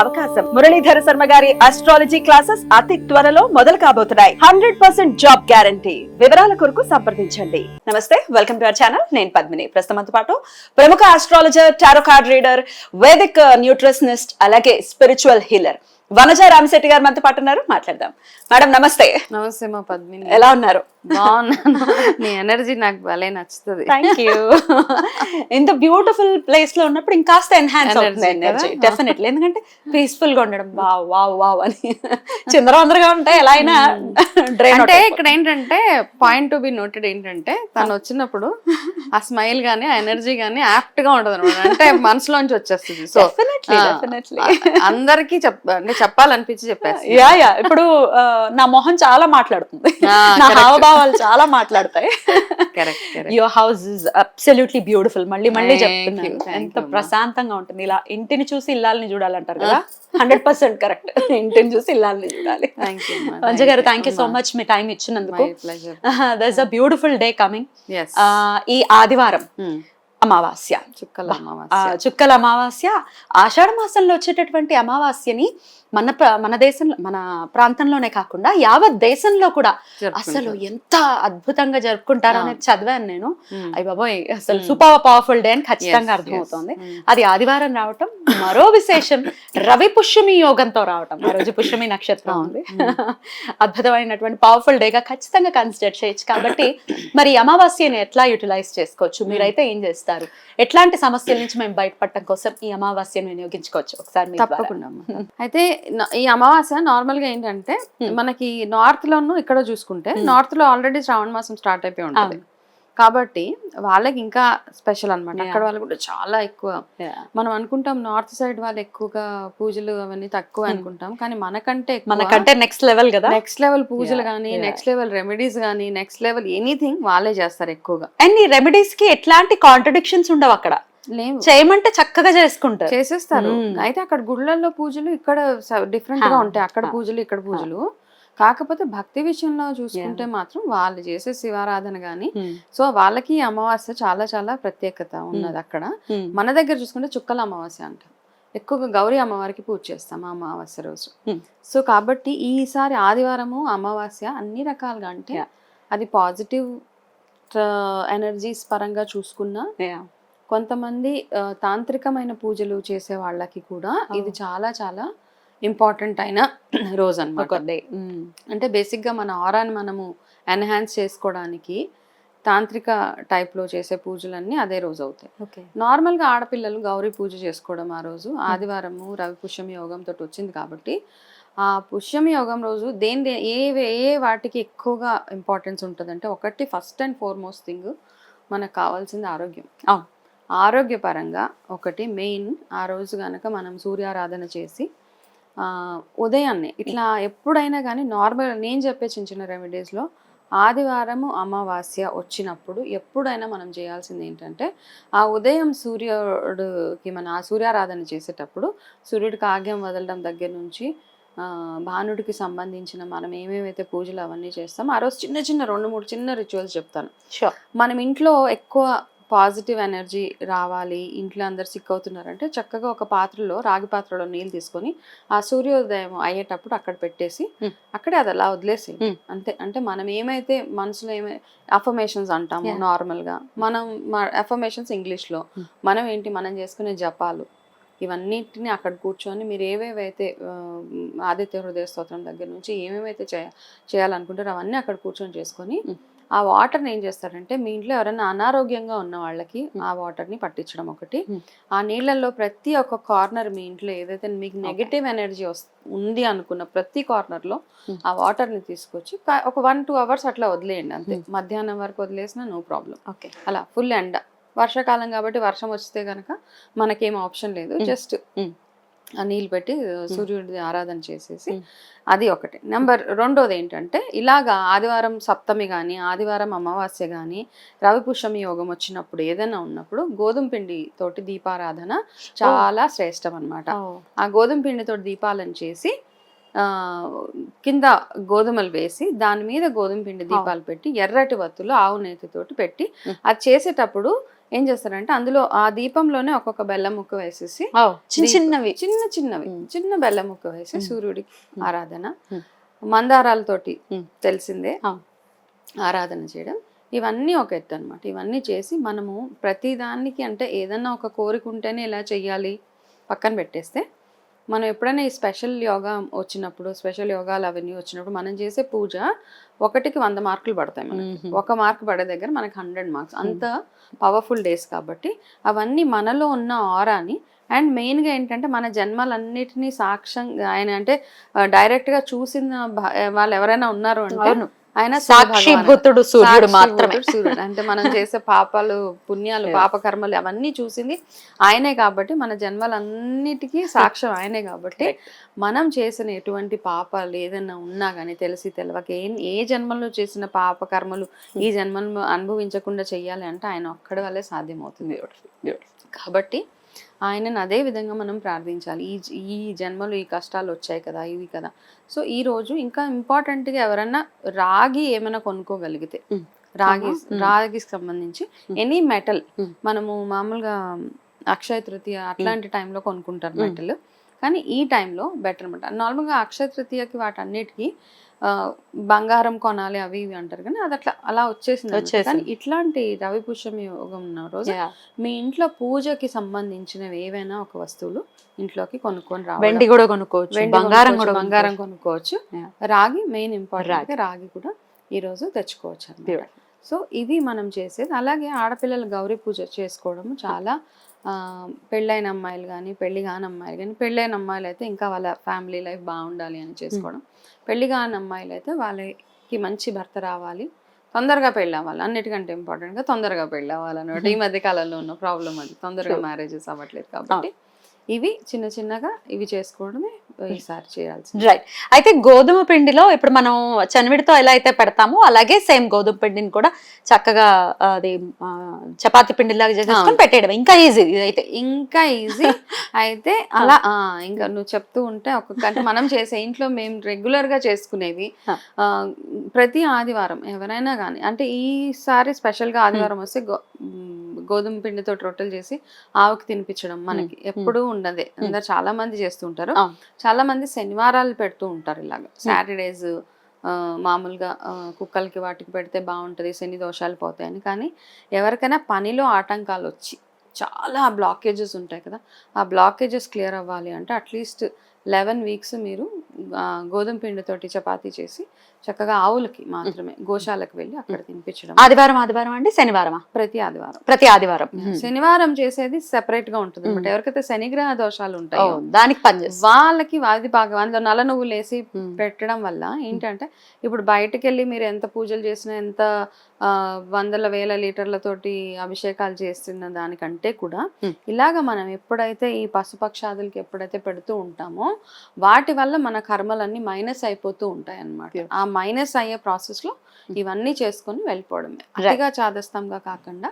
అవకాశం. మురళీధర శర్మ గారి astrology classes అతి త్వరలో మొదలు కాబోతున్నాయి. హండ్రెడ్ పర్సెంట్ జాబ్ గ్యారంటీ వివరాల కొరకు సంప్రదించండి. నమస్తే వెల్కమ్ టు అవర్ ఛానల్ నేను పద్మిని. ప్రస్తుతంతో పాటు ప్రముఖ astrologer tarot card reader vedic nutritionist అలాగే స్పిరిచువల్ హీలర్ వనజ రామశెట్టి గారు మనతో పాటు ఉన్నారు. మాట్లాడదాం. మేడం నమస్తే. నమస్తే మా పద్మిని. ఎలా ఉన్నారు? బాగున్నాను. నీ ఎనర్జీ నాకు భలే నచ్చుతుంది. థ్యాంక్ యూ ఇంత బ్యూటిఫుల్ ప్లేస్లో ఉన్నప్పుడు ఇంకాస్త ఎన్హాన్స్ అవుతుంది ఎనర్జీ? డెఫినెట్లీ ఎందుకంటే పీస్ఫుల్గా ఉండడం. వావ్ వావ్ వావ్ అని. చిందరవందరగా ఉంటే ఎలా అయినా డ్రైన్ అంటే ఇక్కడ ఏంటంటే పాయింట్ టు బి నోటెడ్ ఏంటంటే తను వచ్చినప్పుడు ఆ స్మైల్ గానీ ఆ ఎనర్జీ గానీ యాప్ట్గా అనమాట అంటే మనసులోంచి వచ్చేస్తుంది. సో అందరికి చెప్ అంటే చెప్పాలనిపించి చెప్పేసి యా యా ఇప్పుడు నా మొహం చాలా మాట్లాడుతుంది. నా correct. హావభావాలు చాలా మాట్లాడతాయి. Your house is absolutely beautiful మళ్ళీ మళ్ళీ చెప్తున్నాను. ఎంత. ప్రశాంతంగా ఉంటుంది. ఇలా ఇంటిని చూసి ఇల్లాలని చూడాలంటారు కదా? హండ్రెడ్ పర్సెంట్ కరెక్ట్ ఇంటిని చూసి ఇల్లాలని చూడాలి. వంజ గారు థ్యాంక్ యూ సో మచ్ మీ టైం ఇచ్చినందుకు. There's a beautiful day coming ఈ ఆదివారం అమావాస్య చుక్కల అమావాస్య చుక్కల అమావాస్య ఆషాఢ మాసంలో వచ్చేటటువంటి అమావాస్యని మన ప్ర- మన దేశంలో మన ప్రాంతంలోనే కాకుండా యావత్ దేశంలో కూడా అసలు. ఎంత అద్భుతంగా జరుపుకుంటారో అనేది చదివాను నేను. అయ్య బాబోయ్ అసలు. సూపర్ పవర్ఫుల్ డే అని ఖచ్చితంగా అర్థమవుతోంది. అది ఆదివారం రావటం మరో విశేషం రవి పుష్యమి యోగంతో రావటం ఆ రోజు పుష్యమి నక్షత్రం ఉంది అద్భుతమైనటువంటి పవర్ఫుల్ డేగా ఖచ్చితంగా కన్సిడర్ చేయొచ్చు కాబట్టి మరి అమావాస్యని ఎట్లా యూటిలైజ్ చేసుకోవచ్చు మీరైతే ఏం చేస్తారు ఎట్లాంటి సమస్యల నుంచి మేము బయటపడటం కోసం ఈ అమావాస్యను వినియోగించుకోవచ్చు ఒకసారి. తప్పకుండా. అయితే ఈ అమావాస్య నార్మల్గా ఏంటంటే. మనకి నార్త్ లోను ఇక్కడ చూసుకుంటే. నార్త్లో ఆల్రెడీ శ్రావణ మాసం స్టార్ట్ అయిపోయి ఉంటుంది. కాబట్టి వాళ్ళకి ఇంకా స్పెషల్ Yeah. అక్కడ వాళ్ళు కూడా చాలా ఎక్కువ. మనం అనుకుంటాం నార్త్ సైడ్ వాళ్ళు ఎక్కువగా పూజలు అవన్నీ తక్కువ Hmm. అనుకుంటాం. కానీ మనకంటే మనకంటే నెక్స్ట్ లెవెల్ కదా? నెక్స్ట్ లెవెల్ పూజలు కానీ. నెక్స్ట్ లెవెల్ రెమెడీస్ కానీ నెక్స్ట్ లెవెల్ ఎనీథింగ్ వాళ్ళే చేస్తారు ఎక్కువగా. అండ్ ఈ రెమెడీస్కి ఎట్లాంటి కాంట్రడిక్షన్స్ ఉండవు అక్కడ? లేవు. చేయమంటే చక్కగా చేసుకుంటారు. చేసేస్తారు. మ్మ్. అయితే అక్కడ గుళ్ళల్లో పూజలు ఇక్కడ డిఫరెంట్గా హా, ఉంటాయి. అక్కడ హా. పూజలు ఇక్కడ పూజలు. కాకపోతే భక్తి విషయంలో చూసుకుంటే మాత్రం వాళ్ళు చేసే శివారాధన గాని సో వాళ్ళకి అమావాస్య చాలా చాలా ప్రత్యేకత ఉన్నది అక్కడ. మన దగ్గర చూసుకుంటే చుక్కల అమావాస్య అంటాం. ఎక్కువగా గౌరీ అమ్మవారికి పూజ చేస్తాం ఆ అమావాస్య రోజు. Hmm. సో కాబట్టి ఈసారి ఆదివారము అమావాస్య అన్ని రకాలుగా అంటే. అది పాజిటివ్ ఎనర్జీస్ పరంగా చూసుకున్నా కొంతమంది తాంత్రికమైన పూజలు చేసే వాళ్ళకి కూడా ఇది Oh. చాలా చాలా ఇంపార్టెంట్ అయిన రోజు డే. అంటే బేసిక్గా మన ఆరాని మనము ఎన్హాన్స్ చేసుకోవడానికి తాంత్రిక టైప్లో చేసే పూజలన్నీ అదే రోజు అవుతాయి. ఓకే. నార్మల్గా ఆడపిల్లలు గౌరీ పూజ చేసుకోవడం ఆ రోజు. ఆదివారము రవి పుష్యమి యోగంతో వచ్చింది కాబట్టి ఆ పుష్యమి యోగం రోజు దేని దే- ఏ ఏ వాటికి ఎక్కువగా ఇంపార్టెన్స్ ఉంటుందంటే ఒకటి ఫస్ట్ అండ్ ఫార్మోస్ట్ థింగ్ మనకు కావాల్సింది ఆరోగ్యం. ఆరోగ్యపరంగా ఒకటి మెయిన్ ఆ రోజు కనుక మనం సూర్యారాధన చేసి ఉదయాన్నే. ఇట్లా ఎప్పుడైనా కానీ నార్మల్ నేను చెప్పే చిన్న చిన్న రెమెడీస్లో ఆదివారము అమావాస్య వచ్చినప్పుడు ఎప్పుడైనా మనం చేయాల్సింది ఏంటంటే ఆ ఉదయం సూర్యుడికి మన ఆ సూర్యారాధన చేసేటప్పుడు సూర్యుడికి ఆగ్యం వదలడం దగ్గర నుంచి భానుడికి సంబంధించిన మనం ఏమేమైతే పూజలు అవన్నీ చేస్తామో ఆ రోజు చిన్న చిన్న రెండు మూడు చిన్న రిచువల్స్ చెప్తాను. మనం ఇంట్లో ఎక్కువ పాజిటివ్ ఎనర్జీ రావాలి ఇంట్లో అందరు సిక్ అవుతున్నారంటే చక్కగా ఒక పాత్రలో రాగి పాత్రలో నీళ్ళు తీసుకొని ఆ సూర్యోదయం అయ్యేటప్పుడు అక్కడ పెట్టేసి. అక్కడే అది అలా వదిలేసి. అంతే అంటే మనం ఏమైతే మనసులో ఏమై అఫర్మేషన్స్ అంటాము Yeah. నార్మల్గా మనం అఫర్మేషన్స్ ఇంగ్లీష్లో Hmm. మనం ఏంటి మనం చేసుకునే జపాలు ఇవన్నిటిని అక్కడ కూర్చొని మీరు ఏవేవైతే ఆదిత్య హృదయ స్తోత్రం దగ్గర నుంచి ఏమేమైతే చేయ చేయాలనుకుంటారో అవన్నీ అక్కడ కూర్చొని చేసుకొని. ఆ వాటర్ని ఏం చేస్తారంటే మీ ఇంట్లో ఎవరైనా అనారోగ్యంగా ఉన్న వాళ్ళకి ఆ వాటర్ని పట్టించడం ఒకటి. ఆ నీళ్ళల్లో ప్రతి ఒక్క కార్నర్ మీ ఇంట్లో ఏదైతే మీకు నెగటివ్ ఎనర్జీ ఉంది అనుకున్న ప్రతి కార్నర్లో. ఆ వాటర్ని తీసుకొచ్చి ఒక వన్ టూ అవర్స్ అట్లా వదిలేయండి అంతే. మధ్యాహ్నం వరకు వదిలేసినా నో ప్రాబ్లం ఓకే. అలా ఫుల్ ఎండ. వర్షాకాలం కాబట్టి వర్షం వస్తే కనుక మనకేం ఆప్షన్ లేదు. జస్ట్ నీళ్ళు పెట్టి సూర్యుడి ఆరాధన చేసేసి. అది ఒకటి. నెంబర్ రెండోది ఏంటంటే ఇలాగా ఆదివారం సప్తమి కానీ ఆదివారం అమావాస్య కానీ రవి పుష్యమి యోగం వచ్చినప్పుడు ఏదైనా ఉన్నప్పుడు గోధుమ పిండి తోటి దీపారాధన చాలా శ్రేష్టం అన్నమాట ఆ గోధుమ పిండితో దీపాలను చేసి ఆ, కింద గోధుమలు వేసి దాని మీద గోధుమ పిండి దీపాలు పెట్టి ఎర్రటి వత్తులు ఆవు నేతితోటి పెట్టి. అది చేసేటప్పుడు ఏం చేస్తారంటే అందులో ఆ దీపంలోనే ఒక్కొక్క బెల్లం ముక్క వేసేసి చిన్న చిన్నవి చిన్న చిన్నవి. చిన్న బెల్లం ముక్క వేసి. సూర్యుడికి. ఆరాధన. మందారాలతోటి. తెలిసిందే. ఆరాధన చేయడం ఇవన్నీ ఒక ఎత్తు అనమాట ఇవన్నీ చేసి మనము ప్రతి దానికి అంటే ఏదన్నా ఒక కోరిక ఉంటేనే ఇలా చెయ్యాలి పక్కన పెట్టేస్తే మనం ఎప్పుడైనా ఈ స్పెషల్ యోగా వచ్చినప్పుడు స్పెషల్ యోగాలు అవన్నీ వచ్చినప్పుడు మనం చేసే పూజ ఒకటికి వంద మార్కులు పడతాయి మనకి. ఒక మార్క్ పడే దగ్గర మనకి హండ్రెడ్ మార్క్స్. అంత పవర్ఫుల్ డేస్ కాబట్టి అవన్నీ మనలో ఉన్న ఆరాని అండ్ మెయిన్గా ఏంటంటే మన జన్మలన్నిటినీ సాక్ష్యం ఆయన అంటే ఆ, direct గా చూసిన వాళ్ళు ఎవరైనా ఉన్నారు అంటే ఆయన సాక్షి శివభగవానుడు. భూతుడు సూర్యుడు మాత్రమే సూర్యుడు. అంటే మనం చేసే పాపాలు పుణ్యాలు. పాపకర్మలు అవన్నీ చూసింది ఆయనే కాబట్టి మన జన్మలన్నిటికీ సాక్ష్యం ఆయనే కాబట్టి మనం చేసిన ఎటువంటి పాపాలు ఏదైనా ఉన్నా కానీ తెలిసి తెలవక ఏ ఏ జన్మలో చేసిన పాప కర్మలు ఈ జన్మను అనుభవించకుండా చెయ్యాలి అంటే ఆయన ఒక్కడి వల్లే సాధ్యమవుతుంది కాబట్టి ఆయనను అదే విధంగా మనం ప్రార్థించాలి ఈ ఈ జన్మలో ఈ కష్టాలు వచ్చాయి కదా ఇవి కదా సో ఈ రోజు ఇంకా ఇంపార్టెంట్గా ఎవరన్నా రాగి ఏమైనా కొనుక్కోగలిగితే. రాగి. రాగికి సంబంధించి. Any metal. మనము మామూలుగా అక్షయ తృతీయ అట్లాంటి టైంలో కొనుక్కుంటారు. మెటల్ కానీ ఈ టైంలో బెటర్ అనమాట నార్మల్గా అక్షయ తృతీయకి వాటన్నిటికీ బంగారం కొనాలి అవి ఇవి అంటారు కానీ అది అట్లా అలా వచ్చేసింది. కానీ ఇట్లాంటి రవి పుష్యం యోగం ఉన్న రోజు. మీ ఇంట్లో పూజకి సంబంధించినవి ఏవైనా ఒక వస్తువులు ఇంట్లోకి కొనుక్కొని రావడం వెండి కూడా కొనుక్కోవచ్చు బంగారం కూడా బంగారం కొనుక్కోవచ్చు. రాగి మెయిన్ ఇంపార్టెంట్ రాగి. రాగి కూడా ఈ రోజు తెచ్చుకోవచ్చు. సో ఇవి మనం చేసేది అలాగే ఆడపిల్లలు గౌరీ పూజ చేసుకోవడం చాలా పెళ్ళైన అమ్మాయిలు కానీ పెళ్ళి కాని అమ్మాయిలు కానీ పెళ్ళైన అమ్మాయిలు అయితే ఇంకా వాళ్ళ ఫ్యామిలీ లైఫ్ బాగుండాలి అని చేసుకోవడం. పెళ్ళి కాని అమ్మాయిలు అయితే వాళ్ళకి మంచి భర్త రావాలి. తొందరగా పెళ్ళి అవ్వాలి అన్నిటికంటే ఇంపార్టెంట్గా తొందరగా పెళ్ళి అవ్వాలన్నమాట ఈ మధ్య కాలంలో ఉన్న ప్రాబ్లం అది. తొందరగా. మ్యారేజెస్ అవ్వట్లేదు కాబట్టి. ఇవి చిన్న చిన్నగా ఇవి చేసుకోవడమే ఈసారి చేయాల్సింది. రైట్ అయితే గోధుమ పిండిలో ఇప్పుడు మనం చనివిడితో ఎలా అయితే పెడతామో అలాగే సేమ్ గోధుమ పిండిని కూడా చక్కగా అది చపాతీ పిండిలాగా చేసేసుకొని అవును. పెట్టేయడం ఇంకా ఈజీ ఇదైతే. ఇంకా ఈజీ. అయితే అలా ఇంకా నువ్వు చెప్తూ ఉంటే ఒక్కొక్క మనం చేసే ఇంట్లో మేము రెగ్యులర్గా చేసుకునేవి ప్రతి ఆదివారం ఎవరైనా కానీ అంటే ఈసారి స్పెషల్గా ఆదివారం వస్తే గోధుమ పిండితో రొట్టెలు చేసి ఆవుకి తినిపించడం మనకి ఎప్పుడూ ఉండదే. అందరు చాలా మంది చేస్తుంటారు అవును. చాలా మంది శనివారాలు పెడుతూ ఉంటారు ఇలాగ. సాటర్డేస్ మామూలుగా కుక్కలకి వాటికి పెడితే బాగుంటుంది శని దోషాలు పోతాయని. కానీ ఎవరికైనా పనిలో ఆటంకాలు వచ్చి చాలా బ్లాకేజెస్ ఉంటాయి కదా ఆ బ్లాకేజెస్ క్లియర్ అవ్వాలి అంటే అట్లీస్ట్ లెవెన్ వీక్స్ మీరు గోధుమ పిండితోటి చపాతీ చేసి చక్కగా ఆవులకి మాత్రమే గోశాలకు వెళ్ళి అక్కడ తినిపించడం. ఆదివారం ఆదివారం అండి? శనివారమా? ప్రతి ఆదివారం. ప్రతి ఆదివారం. శనివారం చేసేది సెపరేట్గా ఉంటుంది అనమాట. ఎవరికైతే శనిగ్రహ దోషాలు ఉంటాయో దానికి వాళ్ళకి అది బాగా అందులో నల్ల నువ్వులు వేసి. పెట్టడం వల్ల ఏంటంటే ఇప్పుడు బయటకు వెళ్ళి మీరు ఎంత పూజలు చేసినా ఎంత వందల వేల లీటర్లతోటి అభిషేకాలు చేస్తున్న దానికంటే కూడా. ఇలాగ మనం ఎప్పుడైతే ఈ పశుపక్షాదులకి ఎప్పుడైతే పెడుతూ ఉంటామో వాటి వల్ల మన కర్మలన్నీ మైనస్ అయిపోతూ ఉంటాయి అన్నమాట. ఆ మైనస్ అయ్యే ప్రాసెస్లో ఇవన్నీ చేసుకొని వెళ్ళిపోవడమే. అతిగా చాదస్తంగా కాకుండా.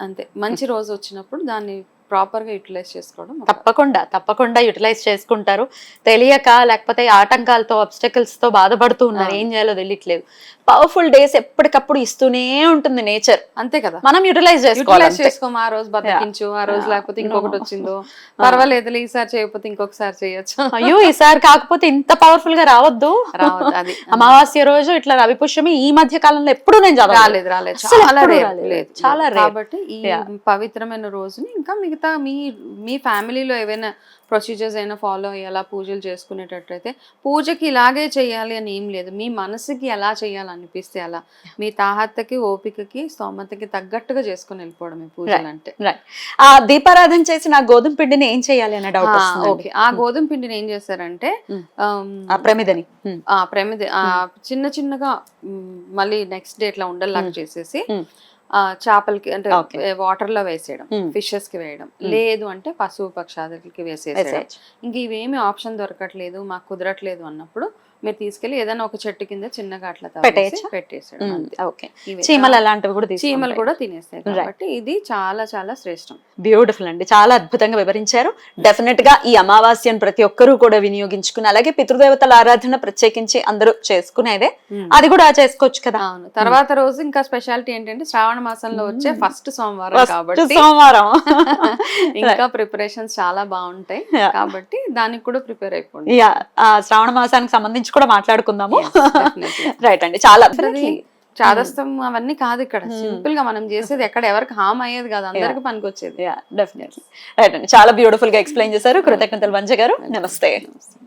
అంతే. మంచి రోజు వచ్చినప్పుడు దాన్ని ప్రాపర్గా యూటిలైజ్ చేసుకోవడం తప్పకుండా తప్పకుండా యూటిలైజ్ చేసుకుంటారు. తెలియక లేకపోతే ఆటంకాలతో obstacles తో బాధపడుతూ ఉన్నారు. ఏం చేయాలో తెలియట్లేదు. పవర్ఫుల్ డేస్ ఎప్పటికప్పుడు ఇస్తూనే ఉంటుంది నేచర్ అంతే కదా. మనం యూటిలైజ్ చేసుకోవాలి. చేసుకోమా ఆ రోజు బతికించు ఆ రోజు. లేకపోతే ఇంకొకటి. వచ్చిందో. పర్వాలేదు ఈసారి చేయకపోతే ఇంకొకసారి చేయొచ్చు. అయ్యో ఈసారి కాకపోతే ఇంత పవర్ఫుల్గా రావద్దు. అమావాస్య రోజు ఇట్లా రవిపుష్యమి ఈ మధ్య కాలంలో ఎప్పుడు నేను రాలేదు రాలేదు. చాలా చాలా. కాబట్టి ఈ. పవిత్రమైన రోజుని ఇంకా మిగతా మీ మీ ఫ్యామిలీలో ఏవైనా ప్రొసీజర్స్ అయినా ఫాలో అయ్యేలా పూజలు చేసుకునేటట్టయితే పూజకి ఇలాగే చేయాలి అని ఏం లేదు. మీ మనసుకి ఎలా చేయాలనిపిస్తే అలా. మీ తాహత్తకి ఓపికకి స్తోమతకి తగ్గట్టుగా చేసుకుని వెళ్ళిపోవడమే పూజలు అంటే ఆ దీపారాధన చేసి నా గోధుమ పిండిని ఏం చేయాలి అనే డౌట్ ఓకే. ఆ గోధుమ పిండిని ఏం చేస్తారంటే Hmm. ప్రమిదని. ఉమ్. ఆ ప్రమిద చిన్న చిన్నగా మళ్ళీ నెక్స్ట్ డే ఇట్లా ఉండల్లాగా చేసేసి Hmm. చేపలకి అంటే. వాటర్లో వేసేయడం. ఫిషెస్కి వేయడం లేదు అంటే పశువు పక్షాదులకి వేసేసేయడం. ఇంక ఇవేమి ఆప్షన్ దొరకట్లేదు మాకు కుదరట్లేదు అన్నప్పుడు మీరు తీసుకెళ్ళి ఏదైనా ఒక చెట్టు కింద చిన్నగా అట్లా. ఓకే. ఇవే. చీమలు అలాంటివి కూడా చీమలు. కూడా తినేస్తాయి కాబట్టి ఇది చాలా చాలా శ్రేష్టం. బ్యూటిఫుల్ అండి. చాలా అద్భుతంగా వివరించారు. డెఫినెట్గా ఈ అమావాస్యను ప్రతి ఒక్కరూ కూడా వినియోగించుకుని అలాగే పితృదేవతల ఆరాధన ప్రత్యేకించి అందరూ చేసుకునేదే. అది కూడా చేసుకోవచ్చు కదా. అవును. తర్వాత రోజు ఇంకా స్పెషాలిటీ ఏంటంటే శ్రావణ మాసంలో వచ్చే ఫస్ట్ సోమవారం కాబట్టి సోమవారం. ఇంకా ప్రిపరేషన్స్ చాలా బాగుంటాయి. కాబట్టి దానికి కూడా ప్రిపేర్ అయిపోండి. శ్రావణ మాసానికి సంబంధించి కూడా మాట్లాడుకుందాము. రైట్ అండి. చాలా చాదస్తం అవన్నీ కాదు ఇక్కడ. సింపుల్గా మనం చేసేది ఎక్కడ ఎవరికి హామ్ అయ్యేది కాదు. అందరికి పనికి వచ్చేది డెఫినెట్లీ రైట్ అండి. చాలా బ్యూటిఫుల్గా ఎక్స్ప్లెయిన్ చేశారు. కృతజ్ఞతలు వంజ గారు. నమస్తే.